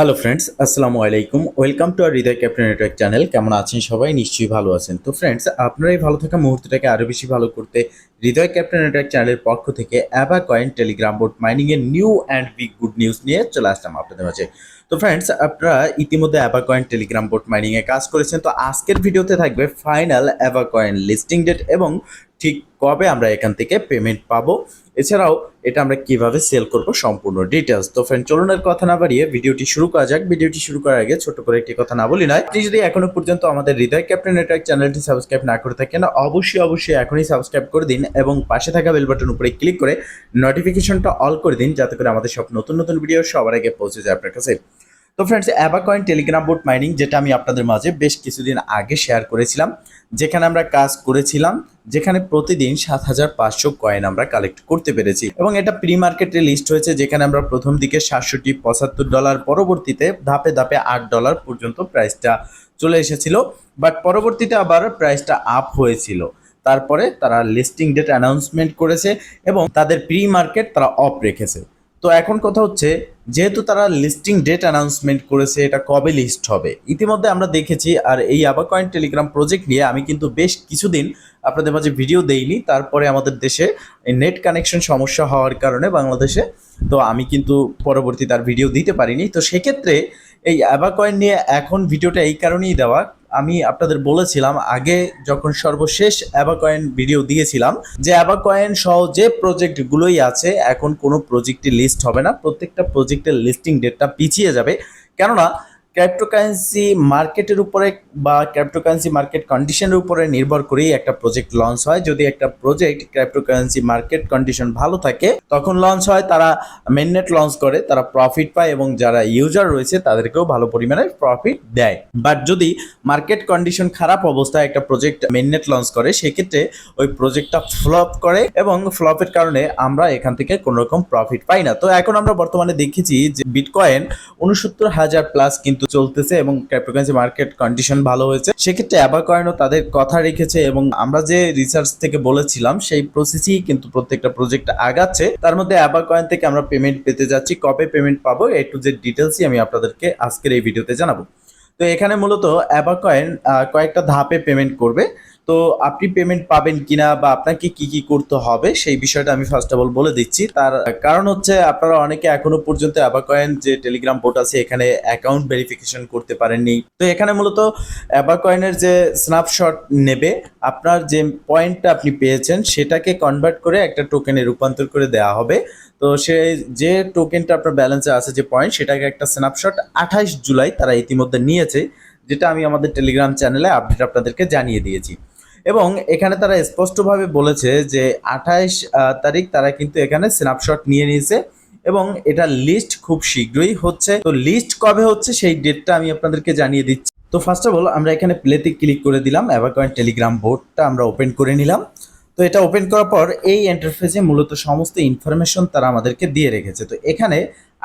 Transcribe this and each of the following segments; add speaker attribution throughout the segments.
Speaker 1: Hello friends আসসালামু আলাইকুম welcome to R Hridoy captain network channel কেমন আছেন সবাই? নিশ্চয়ই ভালো আছেন। তো ফ্রেন্ডস আপনারা এই ভালো থাকা মুহূর্তটাকে আরও বেশি ভালো করতে হৃদয় ক্যাপ্টেন নেটওয়ার্ক চ্যানেলের পক্ষ থেকে Aba coin Telegram board mining এর new and big good news নিয়ে চলে আসলাম আপনাদের মাঝে। তো ফ্রেন্ডস আপনারা ইতিমধ্যে Aba coin Telegram board mining এ কাজ করেছেন। তো, আজকের ভিডিওতে থাকবে final Aba coin listing date এবং ঠিক কবে আমরা এখান থেকে পেমেন্ট পাবো? এছাড়াও এটা আমরা কীভাবে সেল করব সম্পূর্ণ ডিটেলস তো ফ্রেন্ড চলুন আর কথা না বাড়িয়ে ভিডিওটি শুরু করা যাক। ভিডিওটি শুরু করার আগে ছোট করে একটি কথা না বলি নয়, আপনি যদি এখনও পর্যন্ত আমাদের হৃদয় ক্যাপ্টেন নেটওয়ার্ক চ্যানেলটি সাবস্ক্রাইব না করে থাকেন, অবশ্যই অবশ্যই এখনই সাবস্ক্রাইব করে দিন এবং পাশে থাকা বেল বাটন উপরে ক্লিক করে নোটিফিকেশনটা অল করে দিন, যাতে করে আমাদের সব নতুন নতুন ভিডিও সবার আগে পৌঁছে যায় আপনার কাছে। তো friends Aba coin Telegram board mining যেটা আমি আপনাদের মাঝে বেশ কিছুদিন আগে শেয়ার করেছিলাম, যেখানে আমরা কাজ করেছিলাম, যেখানে প্রতিদিন সাত হাজার পাঁচশো কয়েন আমরা কালেক্ট করতে পেরেছি। এবং এটা প্রি মার্কেটে লিস্ট হয়েছে, যেখানে আমরা প্রথম দিকে সাতষট্টি পঁচাত্তর ডলার, পরবর্তীতে ধাপে ধাপে আট ডলার পর্যন্ত প্রাইসটা চলে এসেছিল। বাট পরবর্তীতে আবার প্রাইসটা আপ হয়েছিল। তারপরে তারা লিস্টিং ডেট অ্যানাউন্সমেন্ট করেছে এবং তাদের প্রি মার্কেট তারা অফ রেখেছে। তো এখন কথা হচ্ছে, যেহেতু তারা লিস্টিং ডেট অ্যানাউন্সমেন্ট করেছে, এটা কবে লিস্ট হবে? ইতিমধ্যে আমরা দেখেছি, আর এই আবাকয়েন টেলিগ্রাম প্রজেক্ট নিয়ে আমি কিন্তু বেশ কিছুদিন আপনাদের মাঝে ভিডিও দেইনি। তারপরে আমাদের দেশে নেট কানেকশন সমস্যা হওয়ার কারণে বাংলাদেশে, তো আমি কিন্তু পরবর্তী তার ভিডিও দিতে পারিনি। তো সেক্ষেত্রে এই অ্যাবাকয়েন নিয়ে এখন ভিডিওটা এই কারণেই দেওয়া আমি আপনাদের বলেছিলাম আগে যখন সর্বশেষ অ্যাবাকয়েন ভিডিও দিয়েছিলাম যে অ্যাবাকয়েন সহ যে প্রজেক্টগুলোই আছে, এখন কোনো প্রজেক্টের লিস্ট হবে না। প্রত্যেকটা প্রজেক্টের লিস্টিং ডেটটা পিছিয়ে যাবে। কেননা ক্রিপ্টোকারেন্সি মার্কেটের উপরে বা ক্রিপ্টোকারেন্সি মার্কেট কন্ডিশনের উপরে নির্ভর করেই একটা প্রজেক্ট লঞ্চ হয়। যদি একটা প্রজেক্ট ক্রিপ্টোকারেন্সি মার্কেট কন্ডিশন ভালো থাকে, তখন লঞ্চ হয়, তারা মেননেট লঞ্চ করে, তারা প্রফিট পায় এবং যারা ইউজার রয়েছে, তাদেরকেও ভালো পরিমাণে প্রফিট দেয়। বাট যদি মার্কেট কন্ডিশন খারাপ অবস্থায় একটা প্রজেক্ট মেননেট লঞ্চ করে, সেক্ষেত্রে ওই প্রজেক্টটা ফ্লপ করে এবং ফ্লপের কারণে আমরা এখান থেকে কোনো রকম প্রফিট পাই না। তো এখন আমরা বর্তমানে দেখেছি যে বিটকয়েন উনসত্তর হাজার প্লাস কিন্তু চলতেছে এবং ক্রিপ্টোকারেন্সি মার্কেট কন্ডিশন ভালো হয়েছে। সেক্ষেত্রে অ্যাবাকয়েনও তাদের কথা রেখেছে এবং আমরা যে রিসার্চ থেকে বলেছিলাম, সেই প্রসেসই কিন্তু প্রত্যেকটা প্রজেক্ট আগাচ্ছে। তার মধ্যে অ্যাবাকয়েন থেকে আমরা পেমেন্ট পেতে যাচ্ছি। কবে পেমেন্ট পাবো, এ টু জেড ডিটেলসই আমি আপনাদেরকে আজকের এই ভিডিওতে জানাব। তো এখানে মূলত অ্যাবাকয়েন কয়েকটা ধাপে পেমেন্ট করবে। তো আপনি পেমেন্ট পাবেন কিনা বা আপনাকে কি কি করতে হবে, সেই বিষয়টা আমি ফার্স্ট অফ অল বলে দিচ্ছি। তার কারণ হচ্ছে আপনারা অনেকে এখনও পর্যন্ত অ্যাবাকয়েন যে টেলিগ্রাম বোর্ড আছে, এখানে অ্যাকাউন্ট ভেরিফিকেশন করতে পারেননি। তো এখানে মূলত অ্যাবাকয়েনের যে স্ন্যাপশট নেবে, আপনার যে পয়েন্টটা আপনি পেয়েছেন, সেটাকে কনভার্ট করে একটা টোকেনে রূপান্তর করে দেওয়া হবে। তো সে যে টোকেনটা আপনার ব্যালেন্সে আছে যে পয়েন্ট সেটাকে একটা স্ন্যাপশট আঠাশ জুলাই তারা ইতিমধ্যে নিয়েছে, যেটা আমি আমাদের টেলিগ্রাম চ্যানেলে আপডেট আপনাদেরকে জানিয়ে দিয়েছি। এবং এখানে তারা স্পষ্টভাবে বলেছে যে আঠাইশ তারিখ তারা কিন্তু এখানে স্ন্যাপশট নিয়ে নিয়েছে এবং এটা লিস্ট খুব শীঘ্রই হচ্ছে। তো লিস্ট কবে হচ্ছে সেই ডেটটা আমি আপনাদেরকে জানিয়ে দিচ্ছি। তো ফার্স্ট অফ অল আমরা এখানে প্লেতে ক্লিক করে দিলাম অ্যাভাকয়েন টেলিগ্রাম বোর্ডটা আমরা ওপেন করে নিলাম। তো এটা ওপেন করার পর এই ইন্টারফেসে মূলত সমস্ত ইনফরমেশন তারা আমাদেরকে দিয়ে রেখেছে। তো এখানে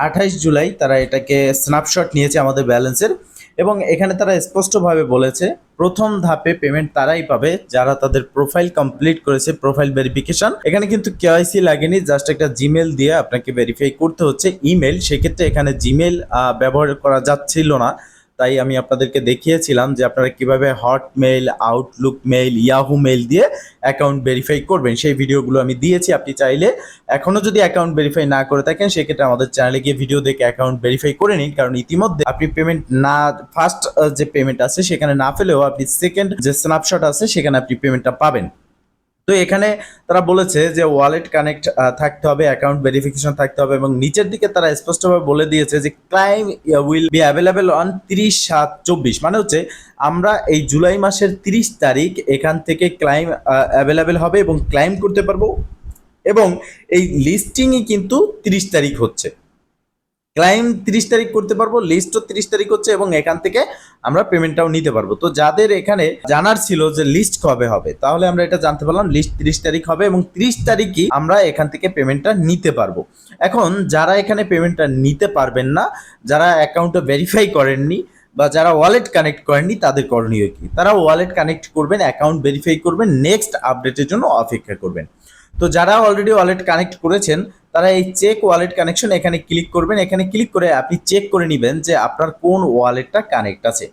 Speaker 1: আঠাইশ জুলাই তারা এটাকে স্ন্যাপশট নিয়েছে আমাদের ব্যালেন্সের এবং এখানে তারা স্পষ্টভাবে বলেছে, প্রথম ধাপে পেমেন্ট তারাই পাবে যারা তাদের প্রোফাইল কমপ্লিট করেছে প্রোফাইল ভেরিফিকেশন এখানে কিন্তু কেওয়াইসি লাগেনি জাস্ট একটা জিমেল দিয়ে আপনাকে ভেরিফাই করতে হচ্ছে। ইমেল সেক্ষেত্রে এখানে জিমেল ব্যবহার করা যাচ্ছিল না। তাই আমি আপনাদেরকে দেখিয়েছিলাম যে আপনারা কীভাবে Hotmail Outlook mail Yahoo mail দিয়ে অ্যাকাউন্ট ভেরিফাই করবেন। সেই ভিডিওগুলো আমি দিয়েছি। আপনি চাইলে এখনও যদি অ্যাকাউন্ট ভেরিফাই না করে থাকেন, সেক্ষেত্রে আমাদের চ্যানেলে গিয়ে ভিডিও দেখে অ্যাকাউন্ট ভেরিফাই করে নিন। কারণ ইতিমধ্যে আপনি পেমেন্ট না ফার্স্ট যে পেমেন্ট আছে, সেখানে না ফেলেও আপনি সেকেন্ড যে স্ন্যাপশট আছে, সেখানে আপনি পেমেন্টটা পাবেন। তো এখানে তারা বলেছে যে ওয়ালেট কানেক্ট থাকতে হবে অ্যাকাউন্ট ভেরিফিকেশন থাকতে হবে এবং নিচের দিকে তারা স্পষ্টভাবে বলে দিয়েছে যে claim will be available on তিরিশ সাত চব্বিশ। মানে হচ্ছে আমরা এই জুলাই মাসের তিরিশ তারিখ এখান থেকে ক্লাইম অ্যাভেলেবেল হবে এবং ক্লাইম করতে পারব এবং এই লিস্টিংই কিন্তু তিরিশ তারিখ হচ্ছে। ক্লাইম তিরিশ তারিখ করতে পারব লিস্টও তিরিশ তারিখ হচ্ছে এবং এখান থেকে আমরা পেমেন্টটাও নিতে পারব। তো যাদের এখানে জানার ছিল যে লিস্ট কবে হবে, তাহলে আমরা এটা জানতে পারলাম, লিস্ট তিরিশ তারিখ হবে এবং তিরিশ তারিখই আমরা এখান থেকে পেমেন্টটা নিতে পারব। এখন যারা এখানে পেমেন্টটা নিতে পারবেন না, যারা অ্যাকাউন্টে ভেরিফাই করেননি বা যারা ওয়ালেট কানেক্ট করেননি, তাদের করণীয় কি? তারা ওয়ালেট কানেক্ট করবেন অ্যাকাউন্ট ভেরিফাই করবেন নেক্সট আপডেটের জন্য অপেক্ষা করবেন। তো যারা অলরেডি ওয়ালেট কানেক্ট করেছেন, তারা এই চেক ওয়ালেট কানেকশন এখানে ক্লিক করবেন। এখানে ক্লিক করে আপনি চেক করে নেবেন যে আপনার কোন ওয়ালেটটা কানেক্ট আছে।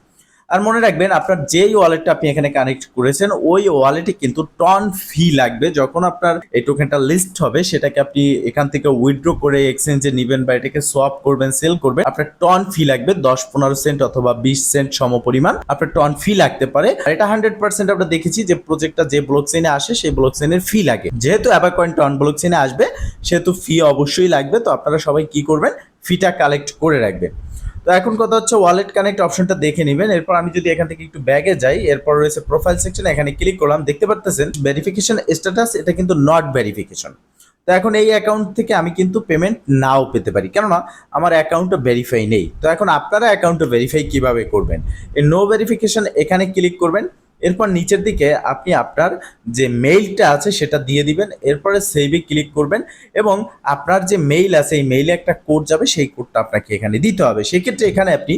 Speaker 1: আর মনে রাখবেন, আপনার যেই ওয়ালেটটা আপনি এখানে কানেক্ট করেছেন, ওই ওয়ালেটে কিন্তু টন ফি লাগবে। যখন আপনার এই টোকেনটা লিস্ট হবে, সেটাকে আপনি এখান থেকে উইথড্র করে এক্সচেঞ্জে নেবেন বা এটাকে সোয়াপ করবেন সেল করবেন, আপনার টন ফি লাগবে দশ, পনেরো সেন্ট অথবা বিশ সেন্ট সম পরিমাণ আপনার টন ফি লাগতে পারে। আর এটা হান্ড্রেড পার্সেন্ট আমরা দেখেছি যে প্রজেক্টটা যে ব্লক চেইনে আসে, সেই ব্লক চেইনের ফি লাগে। যেহেতু অ্যাবাকয়েন টন ব্লক চেইনে আসবে, সেহেতু ফি অবশ্যই লাগবে। তো আপনারা সবাই কি করবেন? ফিটা কালেক্ট করে রাখবেন। তো এখন কথা হচ্ছে ওয়ালেট কানেক্ট অপশনটা দেখে নেবেন। এরপর আমি যদি এখান থেকে একটু ব্যাগে যাই, এরপর রয়েছে প্রোফাইল সেকশন এখানে ক্লিক করলাম, দেখতে পারতেছেন ভেরিফিকেশন স্ট্যাটাস এটা কিন্তু নট ভেরিফিকেশন তো এখন এই অ্যাকাউন্ট থেকে আমি কিন্তু পেমেন্ট নাও পেতে পারি। কেননা আমার অ্যাকাউন্টটা ভেরিফাই নেই। তো এখন আপনারা অ্যাকাউন্টটা ভেরিফাই কীভাবে করবেন? এই নো ভেরিফিকেশন এখানে ক্লিক করবেন। এরপর নিচের দিকে আপনি আপনার যে মেইলটা আছে সেটা দিয়ে দিবেন, এরপরে সেভে ক্লিক করবেন এবং আপনার যে মেইল আছে, এই মেইলে একটা কোড যাবে, সেই কোডটা আপনাকে এখানে দিতে হবে। সেক্ষেত্রে এখানে আপনি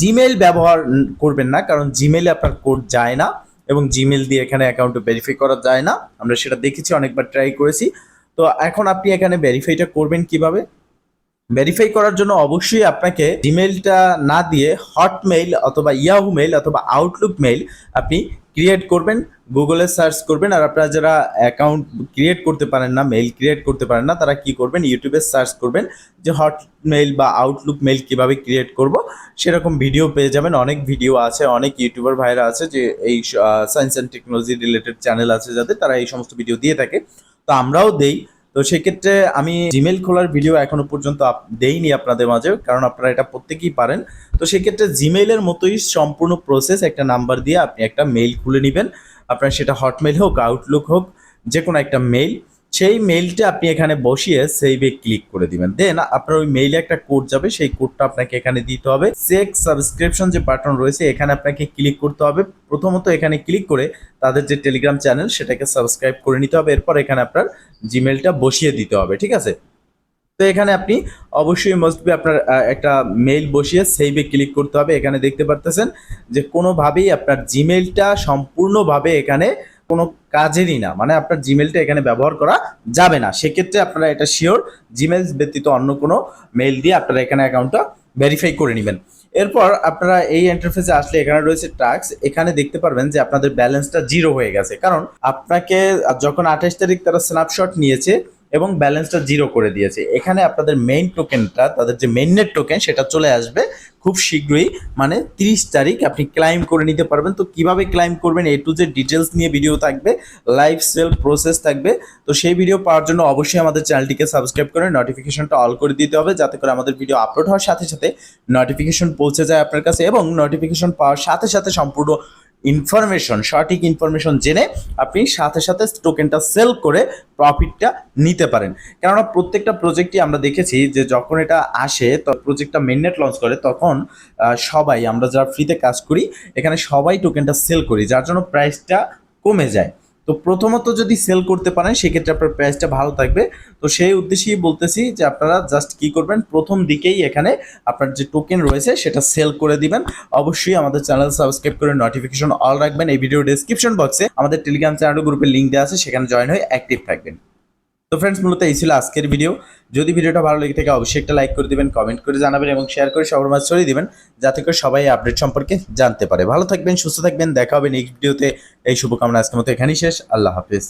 Speaker 1: জিমেইল ব্যবহার করবেন না, কারণ জিমেইলে আপনার কোড যায় না এবং জিমেইল দিয়ে এখানে অ্যাকাউন্টে ভেরিফাই করা যায় না। আমরা সেটা দেখেছি, অনেকবার ট্রাই করেছি। তো এখন আপনি এখানে ভেরিফাইটা করবেন কীভাবে? ভেরিফাই করার জন্য অবশ্যই আপনাকে জিমেইলটা না দিয়ে হটমেইল অথবা ইয়াহু মেইল অথবা আউটলুক মেইল আপনি ক্রিয়েট করবেন গুগলে সার্চ করবেন আর আপনারা যারা অ্যাকাউন্ট ক্রিয়েট করতে পারেন না মেইল ক্রিয়েট করতে পারেন না, তারা কি করবেন? ইউটিউবে সার্চ করবেন যে হটমেইল বা আউটলুক মেইল কীভাবে ক্রিয়েট করব। সেরকম ভিডিও পেয়ে যাবেন। অনেক ভিডিও আছে, অনেক ইউটিউবার ভাইরা আছে যে এই science and technology related channel আছে যাদের, তারা এই সমস্ত ভিডিও দিয়ে থাকে। তো আমরাও দেই। তো সেক্ষেত্রে আমি জিমেল খোলার ভিডিও এখনও পর্যন্ত দেইনি আপনাদের মাঝে কারণ আপনারা এটা প্রত্যেকেই পারেন। তো সেক্ষেত্রে জিমেইলের মতোই সম্পূর্ণ প্রসেস একটা নাম্বার দিয়ে আপনি একটা মেইল খুলে নেবেন। আপনার সেটা হটমেল হোক আউটলুক হোক যে কোনো একটা মেইল সেই মেইলটা আপনি এখানে বসিয়ে সেইভে ক্লিক করে দিবেন। দেন আপনার ওই মেইলে একটা কোড যাবে, সেই কোডটা আপনাকে এখানে দিতে হবে। চেক সাবস্ক্রিপশন যে বাটন রয়েছে, এখানে আপনাকে ক্লিক করতে হবে। প্রথমত এখানে ক্লিক করে তাদের যে টেলিগ্রাম চ্যানেল সেটাকে সাবস্ক্রাইব করে নিতে হবে। এরপর এখানে আপনার জিমেলটা বসিয়ে দিতে হবে, ঠিক আছে? তো এখানে আপনি অবশ্যই মাস্ট বি আপনার একটা মেইল বসিয়ে সেইভে ক্লিক করতে হবে। এখানে দেখতে পারতেছেন যে কোনোভাবেই আপনার জিমেলটা সম্পূর্ণভাবে এখানে কোনো কাজেরই না। মানে আপনার জিমেলটা এখানে ব্যবহার করা যাবে না। সেক্ষেত্রে আপনারা এটা শিওর জিমেল ব্যতীত অন্য কোনো মেল দিয়ে আপনারা এখানে অ্যাকাউন্টটা ভেরিফাই করে নেবেন। এরপর আপনারা এই ইন্টারফেসে আসলে এখানে রয়েছে ট্যাক্স এখানে দেখতে পারবেন যে আপনাদের ব্যালেন্সটা জিরো হয়ে গেছে। কারণ আপনাকে যখন আঠাশ তারিখ তারা স্ন্যাপশট নিয়েছে এবং ব্যালেন্সটা জিরো করে দিয়েছে। এখানে আপনাদের মেইন টোকেনটা তাদের যে মেইননেট টোকেন সেটা চলে আসবে খুব শীঘ্রই মানে তিরিশ তারিখ। আপনি ক্লাইম করে নিতে পারবেন। তো কীভাবে ক্লাইম করবেন এ টু যে ডিটেলস নিয়ে ভিডিও থাকবে লাইভ সেল প্রসেস থাকবে। তো সেই ভিডিও পাওয়ার জন্য অবশ্যই আমাদের চ্যানেলটিকে সাবস্ক্রাইব করে নোটিফিকেশনটা অল করে দিতে হবে, যাতে করে আমাদের ভিডিও আপলোড হওয়ার সাথে সাথে নোটিফিকেশন পৌঁছে যায় আপনার কাছে এবং নোটিফিকেশন পাওয়ার সাথে সাথে সম্পূর্ণ ইনফরমেশন, সঠিক ইনফরমেশন জেনে আপনি সাথে সাথে টোকেনটা সেল করে প্রফিটটা নিতে পারেন। কেননা প্রত্যেকটা প্রজেক্টই আমরা দেখেছি যে যখন এটা আসে, তো প্রজেক্টটা মেননেট লঞ্চ করে, তখন সবাই, আমরা যারা ফ্রিতে কাজ করি, এখানে সবাই টোকেনটা সেল করি, যার জন্য প্রাইসটা কমে যায়। তো প্রথমত যদি সেল করতে পারেন, সেক্ষেত্রে আপনার প্রাইসটা ভালো থাকবে। তো সেই উদ্দেশ্যেই বলতেছি যে আপনারা জাস্ট কি করবেন, প্রথম দিকেই এখানে আপনার যে টোকেন রয়েছে, সেটা সেল করে দিবেন। অবশ্যই আমাদের চ্যানেল সাবস্ক্রাইব করে নোটিফিকেশন অল রাখবেন। এই ভিডিও ডেসক্রিপশন বক্সে আমাদের টেলিগ্রাম চ্যানেল গ্রুপের লিঙ্ক দেওয়া আছে, সেখানে জয়েন হয়ে অ্যাক্টিভ থাকবেন। তো ফ্রেন্ডস মূলত এই ছিল আজকের ভিডিও যদি ভিডিওটা ভালো লেগে থাকে, অবশ্যই একটা লাইক করে দিবেন কমেন্ট করে জানাবেন এবং শেয়ার করে সবার মাঝে ছড়িয়ে দিবেন, যাতে করে সবাই আপডেট সম্পর্কে জানতে পারে। ভালো থাকবেন, সুস্থ থাকবেন, দেখা হবে নেক্সট ভিডিওতে এই শুভকামনা আজকের মতো এখানেই শেষ। আল্লাহ হাফিজ।